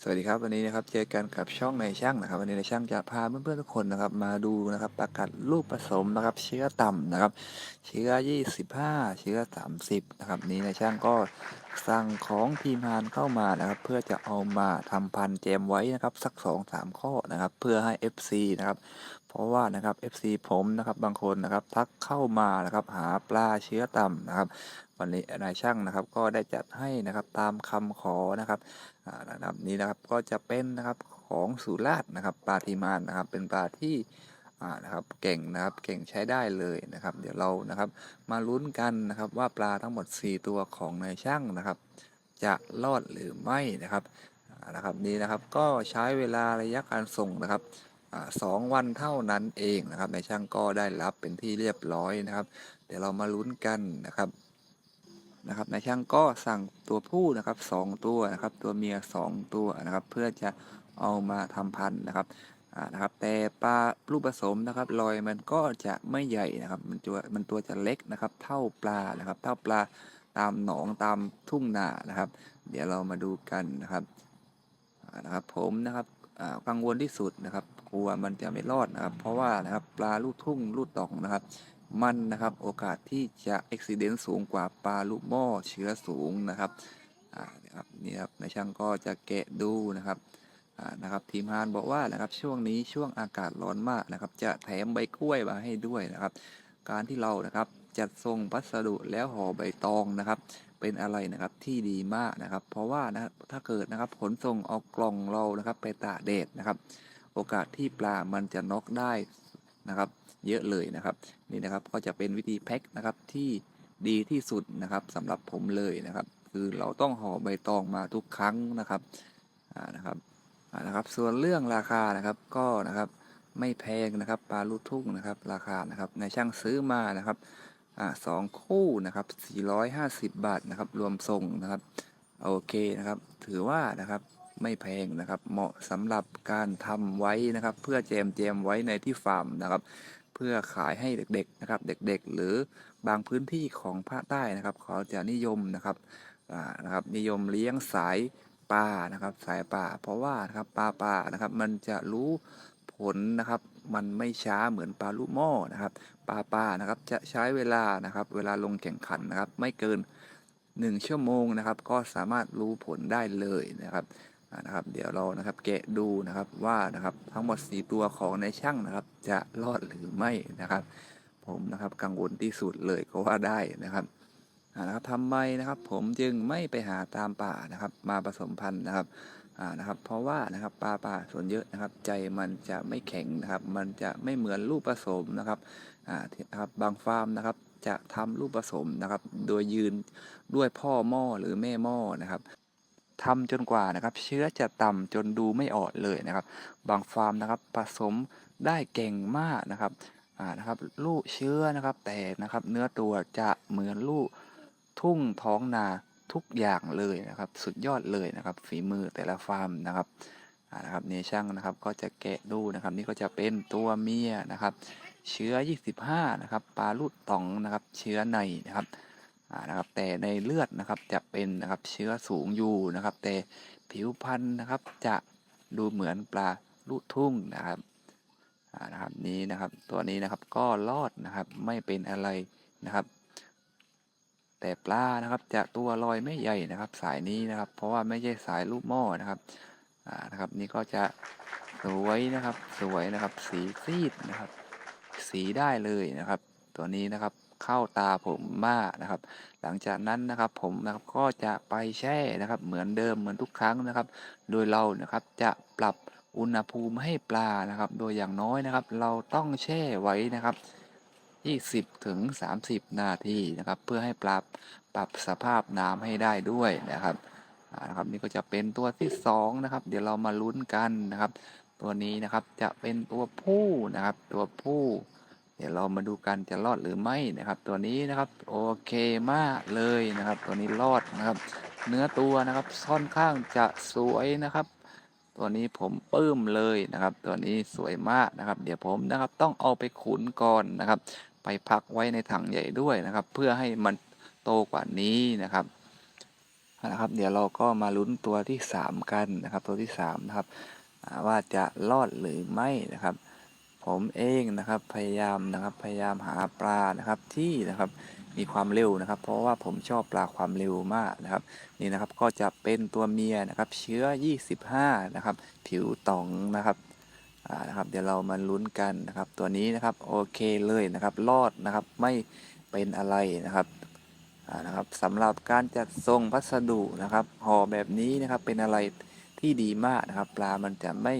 สวัสดีครับวันนี้นะครับเจอกันกับช่องในช่างนะครับวันนี้ในช่างจะพาเพื่อนๆทุกคนนะครับ มาดูนะครับประกัดลูกผสมนะครับ เชื้อต่ำนะครับ เชื้อ 25 เชื้อ 30 นะครับ นี้ในช่างก็สั่งของทีมงานเข้ามานะครับ เพื่อจะเอามาทำพันธุ์แจมไว้นะครับ สัก 2-3 ข้อนะครับ เพื่อให้ FC นะครับ เพราะว่านะครับ FC ผมนะครับบางคนนะครับทักเข้ามานะครับ หาปลาเชื้อต่ำนะครับ วันนี้นายช่างนะครับ ก็ได้จัดให้นะครับตามคำขอนะครับอ่านะครับนี้นะครับก็จะเป็นนะครับของสุราษฎร์นะครับปลาทีมานนะครับเป็นปลาที่อ่านะครับเก่งนะครับเก่งใช้ได้เลยนะครับ เดี๋ยวเรานะครับมาลุ้นกันนะครับว่าปลาทั้งหมด 4 ตัวของนายช่างนะครับ จะรอดหรือไม่นะครับอ่านะครับนี้นะครับก็ใช้เวลาระยะการส่งนะครับสองวันเท่านั้นเองนะครับนายช่างก็ได้รับเป็นที่เรียบร้อยนะครับ เดี๋ยวเรามาลุ้นกันนะครับ นะครับนายช่างก็สั่งตัวผู้นะครับสองตัวนะครับ ตัวเมียสองตัวนะครับ เพื่อจะเอามาทำพันธุ์นะครับอ่านะครับ แต่ปลาลูกผสมนะครับรอยมันก็จะไม่ใหญ่นะครับ มันตัวมันตัวจะเล็กนะครับ เท่าปลานะครับ เท่าปลาตามหนองตามทุ่งนานะครับ เดี๋ยวเรามาดูกันนะครับนะครับ ผมนะครับกังวลที่สุดนะครับ กลัวมันจะไม่รอดนะครับ เพราะว่านะครับปลาลูกทุ่งลูกตองนะครับ มันนะครับ โอกาสที่จะอุบิเหตุสูงกว่าปลาลูกหม้อเชื้อสูงนะครับอ่านะครับนี่ครับในช่างก็จะแกะดูนะครับอ่านะครับ ทีมงานบอกว่านะครับช่วงนี้ช่วงอากาศร้อนมากนะครับ จะแถมใบกล้วยมาให้ด้วยนะครับ การที่เรานะครับจัดส่งพัสดุแล้วห่อใบตองนะครับ เป็นอะไรนะครับที่ดีมากนะครับ เพราะว่านะถ้าเกิดนะครับขนส่งเอากล่องเรานะครับ ไปตากแดดนะครับ โอกาสที่ปลามันจะน็อกได้นะครับ เยอะเลยนะครับนี่นะครับก็จะเป็นวิธีแพ็คนะครับที่ดีที่สุดนะครับสำหรับผมเลยนะครับ คือเราต้องห่อใบตองมาทุกครั้งนะครับอ่านะครับอ่านะครับ ส่วนเรื่องราคานะครับก็นะครับไม่แพงนะครับปลาลูกทุ่งนะครับ ราคานะครับในช่างซื้อมานะครับอ่าสองคู่นะครับ450 บาทนะครับ รวมส่งนะครับโอเคนะครับ ถือว่านะครับไม่แพงนะครับ เหมาะสำหรับการทำไว้นะครับ เพื่อแจมแจมไว้ในที่ฟาร์มนะครับ เพื่อขายให้เด็กๆนะครับ เด็กๆ หรือบางพื้นที่ของภาคใต้นะครับ เขาจะนิยมนะครับนะครับ นิยมเลี้ยงสายป่านะครับ สายป่าเพราะว่านะครับปลาป่านะครับ มันจะรู้ผลนะครับ มันไม่ช้าเหมือนปลาลูกหม้อนะครับ ปลาป่านะครับจะใช้เวลานะครับ เวลาลงแข่งขันนะครับ ไม่เกิน 1 ชั่วโมงนะครับ ก็สามารถรู้ผลได้เลยนะครับ นะครับ เดี๋ยวเรานะครับแกะดูนะครับว่านะครับทั้งหมด 4 ตัวของในช่างนะครับ จะรอดหรือไม่นะครับ ผมนะครับกังวลที่สุดเลยก็ว่าได้นะครับนะครับทำไมนะครับ ผมจึงไม่ไปหาตามป่านะครับ มาผสมพันธุ์นะครับอ่านะครับ เพราะว่านะครับปลาป่าส่วนเยอะนะครับ ใจมันจะไม่แข็งนะครับ มันจะไม่เหมือนลูกผสมนะครับอ่าครับบางฟาร์มนะครับจะทำลูกผสมนะครับ โดยยืนด้วยพ่อหม้อหรือแม่หม้อนะครับ ทำจนกว่านะครับ เชื้อจะต่ำจนดูไม่ออกเลยนะครับ บางฟาร์มนะครับผสมได้เก่งมากนะครับอ่านะครับ ลูกเชื้อนะครับ แต่นะครับ เนื้อตัวจะเหมือนลูกทุ่งท้องนาทุกอย่างเลยนะครับ สุดยอดเลยนะครับ ฝีมือแต่ละฟาร์มนะครับอ่านะครับเนี่ยช่างนะครับก็จะแกะดูนะครับ นี่ก็จะเป็นตัวเมียนะครับ เชื้อ 25 นะครับปลาลูกต๋องนะครับ เชื้อในนะครับ นะครับแต่ในเลือดนะครับจะเป็นนะครับเชื้อสูงอยู่นะครับ แต่ผิวพรรณนะครับจะดูเหมือนปลาลูกทุ่งนะครับนะครับนี้นะครับตัวนี้นะครับก็รอดนะครับไม่เป็นอะไรนะครับ แต่ปลานะครับจะตัวลอยไม่ใหญ่นะครับ สายนี้นะครับ เพราะว่าไม่ใช่สายลูกหม้อนะครับอ่านะครับ นี่ก็จะสวยนะครับสวยนะครับ สีซีดนะครับ สีได้เลยนะครับ ตัวนี้นะครับ เข้าตาผมมากนะครับ หลังจากนั้นนะครับผมนะครับก็จะไปแช่นะครับ เหมือนเดิมเหมือนทุกครั้งนะครับ โดยเรานะครับจะปรับอุณหภูมิให้ปลานะครับ โดยอย่างน้อยนะครับ เราต้องแช่ไว้นะครับ20ถึง30 นาทีนะครับ เพื่อให้ปรับปรับสภาพน้ำให้ได้ด้วยนะครับนะครับนี่ก็จะเป็นตัวที่สองนะครับ เดี๋ยวเรามาลุ้นกันนะครับ ตัวนี้นะครับจะเป็นตัวผู้นะครับ ตัวผู้ เดี๋ยวเรามาดูกันจะรอดหรือไม่นะครับ ตัวนี้นะครับโอเคมากเลยนะครับ ตัวนี้รอดนะครับ เนื้อตัวนะครับค่อนข้างจะสวยนะครับ ตัวนี้ผมปลื้มเลยนะครับ ตัวนี้สวยมากนะครับ เดี๋ยวผมนะครับต้องเอาไปขุนก่อนนะครับ ไปพักไว้ในถังใหญ่ด้วยนะครับ เพื่อให้มันโตกว่านี้นะครับนะครับ เดี๋ยวเราก็มาลุ้นตัวที่สามกันนะครับ ตัวที่สามนะครับว่าจะรอดหรือไม่นะครับ ผมเองนะครับพยายามนะครับพยายามหาปลานะครับที่นะครับมีความเร็วนะครับ เพราะว่าผมชอบปลาความเร็วมากนะครับ นี่นะครับก็จะเป็นตัวเมียนะครับ เชื้อ 25 นะครับ ผิวตองนะครับอ่านะครับ เดี๋ยวเรามาลุ้นกันนะครับ ตัวนี้นะครับโอเคเลยนะครับ รอดนะครับไม่เป็นอะไรนะครับอ่านะครับสำหรับการจัดส่งพัสดุนะครับห่อแบบนี้นะครับเป็นอะไรที่ดีมากนะครับ ปลามันจะไม่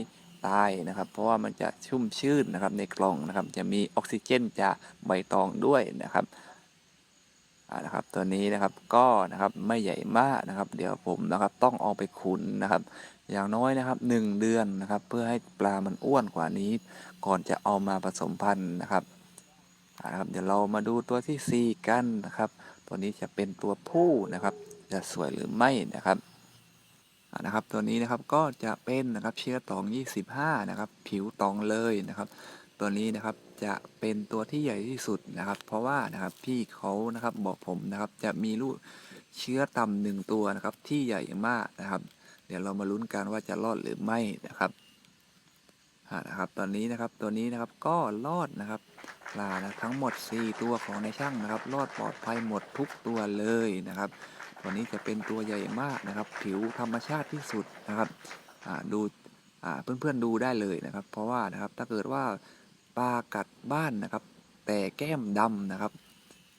ตายนะครับ เพราะว่ามันจะชุ่มชื่นนะครับในกล่องนะครับ จะมีออกซิเจนจากใบตองด้วยนะครับอ่านะครับตัวนี้นะครับก็นะครับไม่ใหญ่มากนะครับ เดี๋ยวผมนะครับต้องเอาไปขุนนะครับ อย่างน้อยนะครับหนึ่งเดือนนะครับ เพื่อให้ปลามันอ้วนกว่านี้ ก่อนจะเอามาผสมพันธุ์นะครับอ่านะครับ เดี๋ยวเรามาดูตัวที่ 4 กันนะครับ ตัวนี้จะเป็นตัวผู้นะครับ จะสวยหรือไม่นะครับ นะครับ ตัวนี้นะครับก็จะเป็นนะครับเชื้อตอง 25 นะครับ ผิวตองเลยนะครับ ตัวนี้นะครับจะเป็นตัวที่ใหญ่ที่สุดนะครับ เพราะว่านะครับพี่เขานะครับบอกผมนะครับจะมีลูกเชื้อต่ำหนึ่งตัวนะครับที่ใหญ่มากนะครับ เดี๋ยวเรามาลุ้นกันว่าจะรอดหรือไม่นะครับนะครับตอนนี้นะครับตัวนี้นะครับก็รอดนะครับลานะทั้งหมด 4 ตัวของในช่างนะครับ รอดปลอดภัยหมดทุกตัวเลยนะครับ ตัวนี้จะเป็นตัวใหญ่มากนะครับ ผิวธรรมชาติที่สุดนะครับดูเพื่อนๆดูได้เลยนะครับ เพราะว่านะครับถ้าเกิดว่าปลากัดบ้านนะครับ แต่แก้มดำนะครับ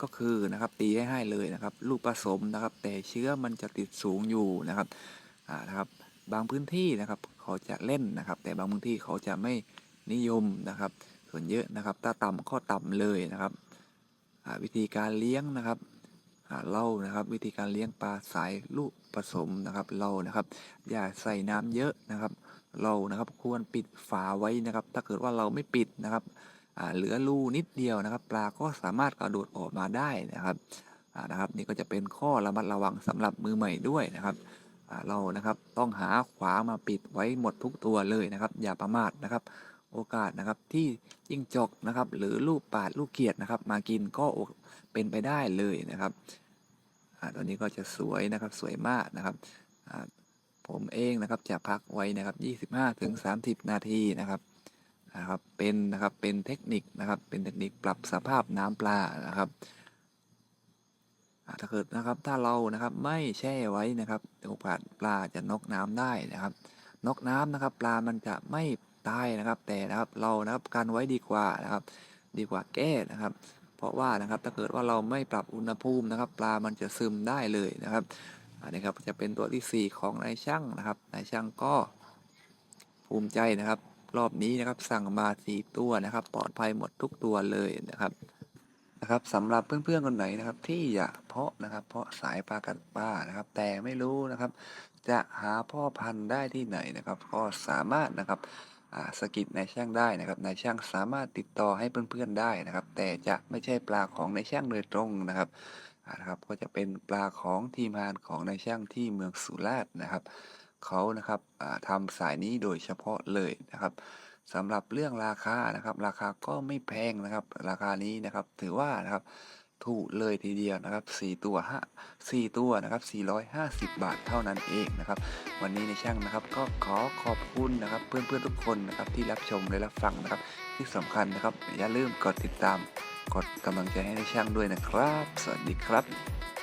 ก็คือนะครับตีให้ให้เลยนะครับ ลูกผสมนะครับ แต่เชื้อมันจะติดสูงอยู่นะครับนะครับบางพื้นที่นะครับเขาจะเล่นนะครับ แต่บางพื้นที่เขาจะไม่นิยมนะครับ ส่วนเยอะนะครับ ถ้าต่ำก็ต่ำเลยนะครับวิธีการเลี้ยงนะครับ เรานะครับ วิธีการเลี้ยงปลาสายลูกผสมนะครับเรานะครับ อย่าใส่น้ำเยอะนะครับ เรานะครับควรปิดฝาไว้นะครับ ถ้าเกิดว่าเราไม่ปิดนะครับเหลือรูนิดเดียวนะครับ ปลาก็สามารถกระโดดออกมาได้นะครับนะครับ นี่ก็จะเป็นข้อระมัดระวังสำหรับมือใหม่ด้วยนะครับเรานะครับต้องหาขวามาปิดไว้หมดทุกตัวเลยนะครับ อย่าประมาทนะครับ โอกาสนะครับที่ยิ่งจกนะครับ หรือลูกปาดลูกเกียดนะครับ มากินก็เป็นไปได้เลยนะครับอตัวนี้ก็จะสวยนะครับสวยมากนะครับผมเองนะครับจะพักไว้นะครับ 25ถึง30 นาทีนะครับนะครับเป็นนะครับเป็นเทคนิคนะครับเป็นเทคนิคปรับสภาพน้ำปลานะครับถ้าเกิดนะครับถ้าเรานะครับไม่แช่ไว้นะครับโอกาสปลาจะนกน้ำได้นะครับนกน้ำนะครับ ปลามันจะไม่ ตายนะครับ แต่นะครับเรานะครับกันไว้ดีกว่านะครับ ดีกว่าแก้นะครับ เพราะว่านะครับถ้าเกิดว่าเราไม่ปรับอุณหภูมินะครับ ปลามันจะซึมได้เลยนะครับอันนี้ครับจะเป็นตัวที่ 4 ของนายช่างนะครับนายช่างก็ภูมิใจนะครับ รอบนี้นะครับสั่งมา4ตัวนะครับ ปลอดภัยหมดทุกตัวเลยนะครับนะครับสำหรับเพื่อนๆคนไหนนะครับ ที่อยากเพาะนะครับ เพาะสายปลากัดป้านะครับ แต่ไม่รู้นะครับ จะหาพ่อพันธุ์ได้ที่ไหนนะครับ ก็สามารถนะครับ สกิดนายช่างได้นะครับนายช่างสามารถติดต่อให้เพื่อนๆได้นะครับ แต่จะไม่ใช่ปลาของนายช่างโดยตรงนะครับนะครับก็จะเป็นปลาของทีมงานของนายช่างที่เมืองสุราษฎร์นะครับเขานะครับอ่าทำสายนี้โดยเฉพาะเลยนะครับสำหรับเรื่องราคานะครับ ราคาก็ไม่แพงนะครับ ราคานี้นะครับ ถือว่านะครับ ถูกเลยทีเดียวนะครับ 4 ตัวห้าสี่ตัวนะครับ 450 บาทเท่านั้นเองนะครับ วันนี้ในช่างนะครับ ก็ขอขอบคุณนะครับ เพื่อนๆทุกคนนะครับที่รับชมและรับฟังนะครับ ที่สำคัญนะครับอย่าลืมกดติดตาม กดกำลังใจให้ในช่างด้วยนะครับ สวัสดีครับ